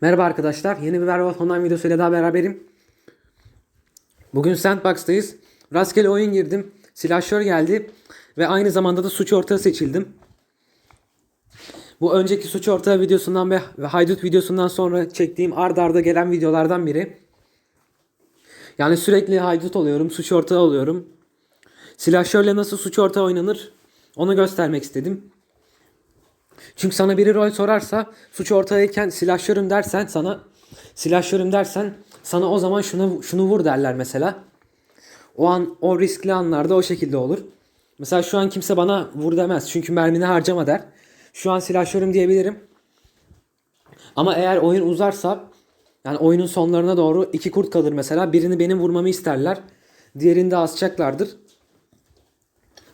Merhaba arkadaşlar. Yeni bir Werewolf Online videosuyla daha beraberim. Bugün Sandbox'tayız. Rastgele oyun girdim. Silahşör geldi. Ve aynı zamanda da suç ortağı seçildim. Bu önceki suç ortağı videosundan ve haydut videosundan sonra çektiğim ard arda gelen videolardan biri. Yani sürekli haydut oluyorum, suç ortağı oluyorum. Silahşörle nasıl suç ortağı oynanır onu göstermek istedim. Çünkü sana biri rol sorarsa suç ortağıyken silahşörüm dersen sana silahşörüm dersen sana o zaman şunu şunu vur derler mesela. O an o riskli anlarda o şekilde olur. Mesela şu an kimse bana vur demez. Çünkü mermini harcama der. Şu an silahşörüm diyebilirim. Ama eğer oyun uzarsa yani oyunun sonlarına doğru iki kurt kalır mesela. Birini benim vurmamı isterler. Diğerini de asacaklardır.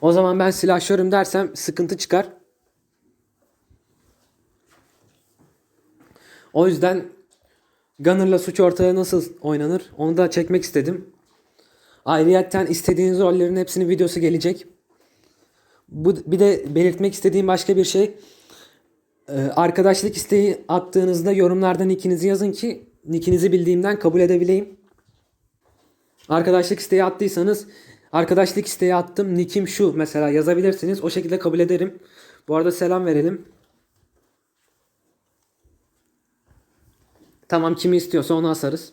O zaman ben silahşörüm dersem sıkıntı çıkar. O yüzden Gunner'la suç ortağı nasıl oynanır onu da çekmek istedim. Ayrıyeten istediğiniz rollerin hepsinin videosu gelecek. Bu bir de belirtmek istediğim başka bir şey. Ee, arkadaşlık isteği attığınızda yorumlardan nickinizi yazın ki nickinizi bildiğimden kabul edebileyim. Arkadaşlık isteği attıysanız arkadaşlık isteği attım nickim şu mesela yazabilirsiniz. O şekilde kabul ederim. Bu arada selam verelim. Tamam kimi istiyorsa onu asarız.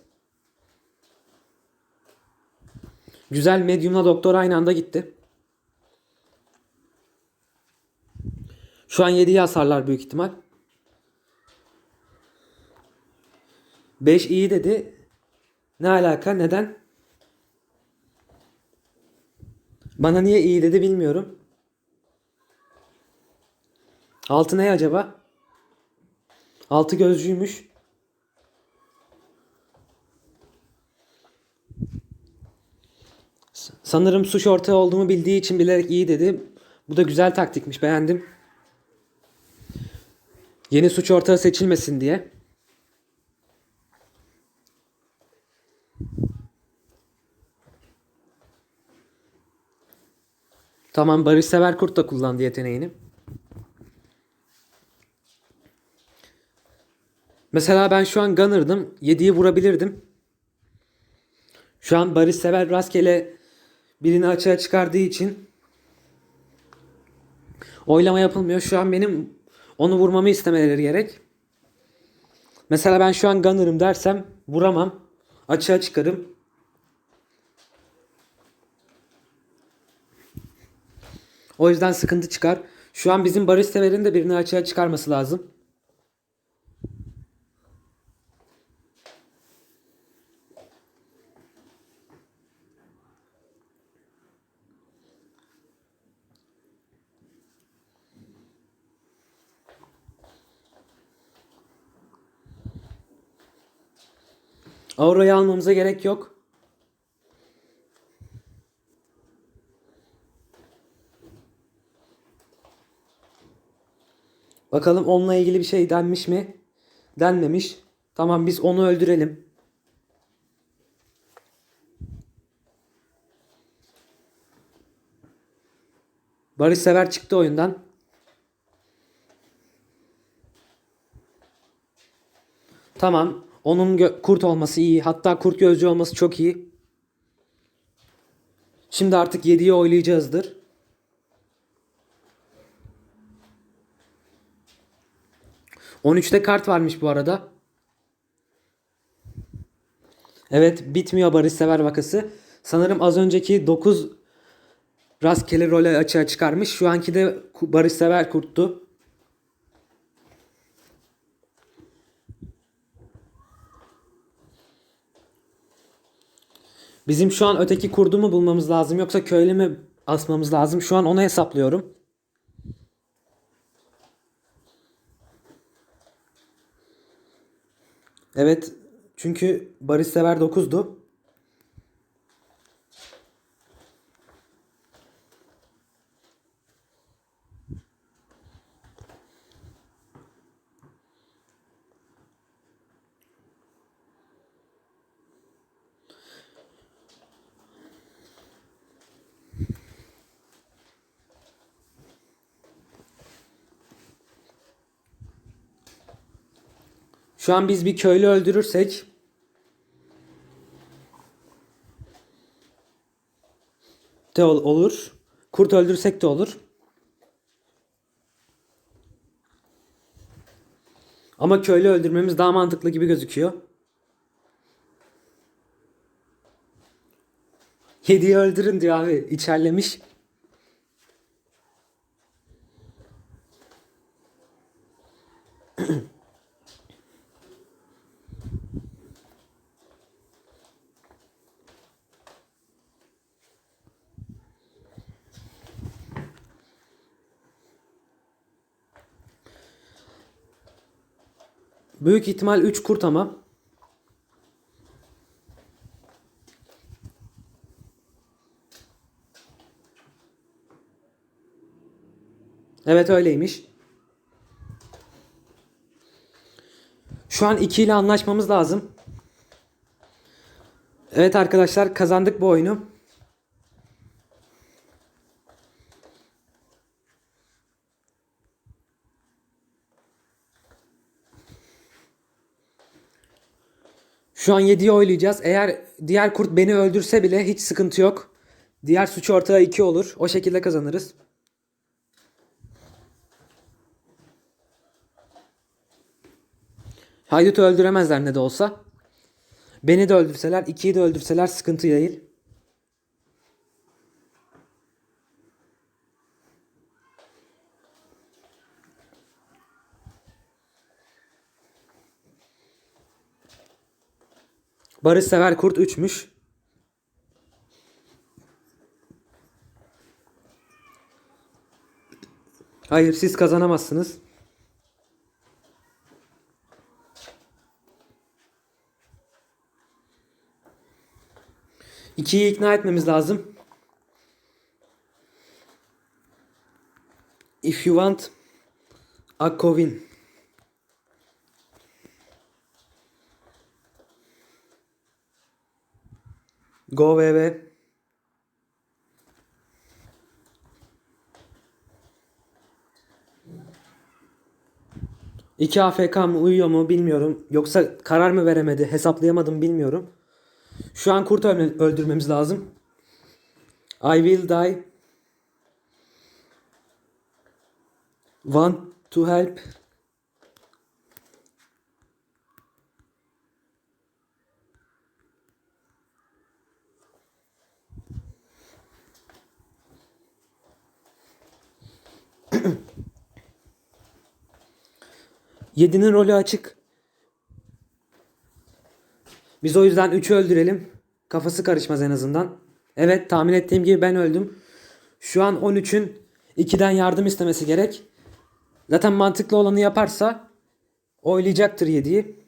Güzel medyumla doktor aynı anda gitti. Şu an 7'yi asarlar büyük ihtimal. 5 iyi dedi. Ne alaka? Neden? Bana niye iyi dedi bilmiyorum. 6 ne acaba? 6 gözcüymüş. Sanırım suç ortağı olduğumu bildiği için bilerek iyi dedi. Bu da güzel taktikmiş beğendim. Yeni suç ortağı seçilmesin diye. Tamam Barış Sever Kurt da kullandı yeteneğini. Mesela ben şu an Gunner'dım. 7'yi vurabilirdim. Şu an Barış Sever rastgele birini açığa çıkardığı için oylama yapılmıyor. Şu an benim onu vurmamı istemeleri gerek. Mesela ben şu an Gunner'ım dersem vuramam. Açığa çıkarım. O yüzden sıkıntı çıkar. Şu an bizim Barış Sever'in de birini açığa çıkarması lazım. Aura'yı almamıza gerek yok. Bakalım onunla ilgili bir şey denmiş mi? Denmemiş. Tamam biz onu öldürelim. Barış Sever çıktı oyundan. Tamam. Onun kurt olması iyi. Hatta kurt gözcü olması çok iyi. Şimdi artık 7'yi oylayacağızdır. ...13'te kart varmış bu arada. Evet bitmiyor Barış Sever vakası. Sanırım az önceki 9 rastgele role açığa çıkarmış. Şu anki de Barış Sever kurttu. Bizim şu an öteki kurdu mu bulmamız lazım yoksa köylü mü asmamız lazım? Şu an onu hesaplıyorum. Evet çünkü Barış Sever 9'du. Şu an biz bir köylü öldürürsek de ol- olur. Kurt öldürsek de olur. Ama köylü öldürmemiz daha mantıklı gibi gözüküyor. Hediye öldürün diyor abi. İçerlemiş. Büyük ihtimal 3 kurt ama. Evet öyleymiş. Şu an 2 ile anlaşmamız lazım. Evet arkadaşlar kazandık bu oyunu. Şu an 7'yi oylayacağız. Eğer diğer kurt beni öldürse bile hiç sıkıntı yok. Diğer suç ortağı 2 olur. O şekilde kazanırız. Haydut'u öldüremezler ne de olsa. Beni de öldürseler, 2'yi de öldürseler sıkıntı değil. Barış sever kurt 3'müş. Hayır siz kazanamazsınız. İkiyi ikna etmemiz lazım. If you want Akko win. Go VV. İki AFK mı uyuyor mu bilmiyorum. Yoksa karar mı veremedi hesaplayamadım bilmiyorum. Şu an kurt öldürme- öldürmemiz lazım. I will die. Want to help. Yedinin rolü açık. Biz o yüzden 3'ü öldürelim. Kafası karışmaz en azından. Evet tahmin ettiğim gibi ben öldüm. Şu an 13'ün 2'den yardım istemesi gerek. Zaten mantıklı olanı yaparsa oylayacaktır 7'yi.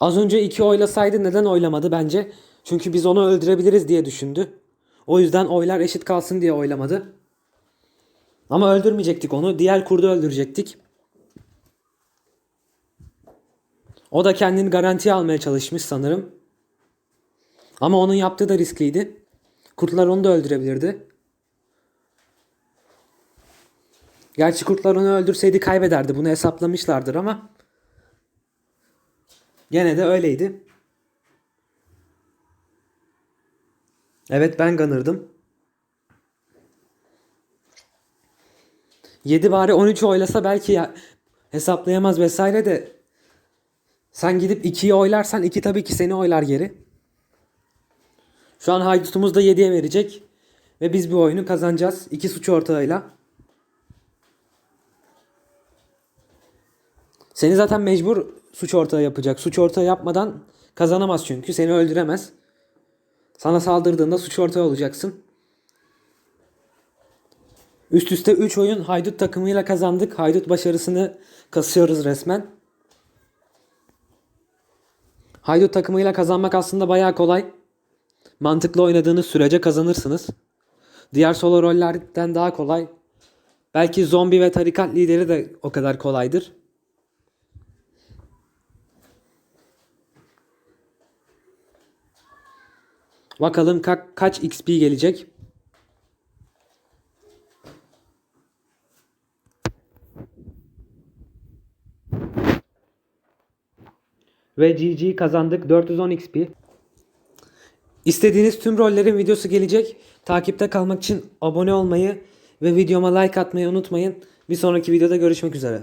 Az önce 2 oylasaydı neden oylamadı bence? Çünkü biz onu öldürebiliriz diye düşündü. O yüzden oylar eşit kalsın diye oylamadı. Ama öldürmeyecektik onu. Diğer kurdu öldürecektik. O da kendini garantiye almaya çalışmış sanırım. Ama onun yaptığı da riskliydi. Kurtlar onu da öldürebilirdi. Gerçi kurtlar onu öldürseydi kaybederdi. Bunu hesaplamışlardır ama gene de öyleydi. Evet ben Gunner'dım. 7 bari 13 oylasa belki ya hesaplayamaz vesaire de sen gidip 2'yi oylarsan 2 tabii ki seni oylar geri. Şu an haydutumuz da 7'ye verecek. Ve biz bu oyunu kazanacağız. 2 suç ortağıyla. Seni zaten mecbur suç ortağı yapacak. Suç ortağı yapmadan kazanamaz çünkü. Seni öldüremez. Sana saldırdığında suç ortağı olacaksın. Üst üste 3 oyun Haydut takımıyla kazandık. Haydut başarısını kasıyoruz resmen. Haydut takımıyla kazanmak aslında bayağı kolay. Mantıklı oynadığınız sürece kazanırsınız. Diğer solo rollerden daha kolay. Belki zombi ve tarikat lideri de o kadar kolaydır. Bakalım ka- kaç XP gelecek. Ve GG kazandık 410 XP. İstediğiniz tüm rollerin videosu gelecek. Takipte kalmak için abone olmayı ve videoma like atmayı unutmayın. Bir sonraki videoda görüşmek üzere.